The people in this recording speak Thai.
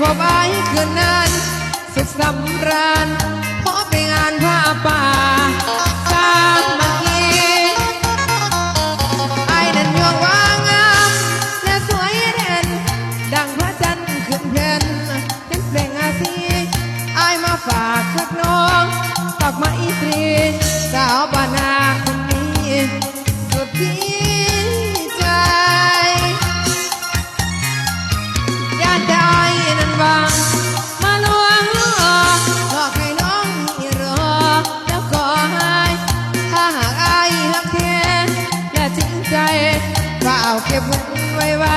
บไอ้คืนนั้น สุขสำราญเพราะไปงานผ้าป่าสามัคคีไอ้นั้นยวงว่างาม และสวยเด่น ดังพระจันทร์ขึ้นเพนเห็นเพลงอาซีไอ้มาฝากคักน้องฝากมาอีตรีสาว ใจก็เอาเก็บไว้ไว้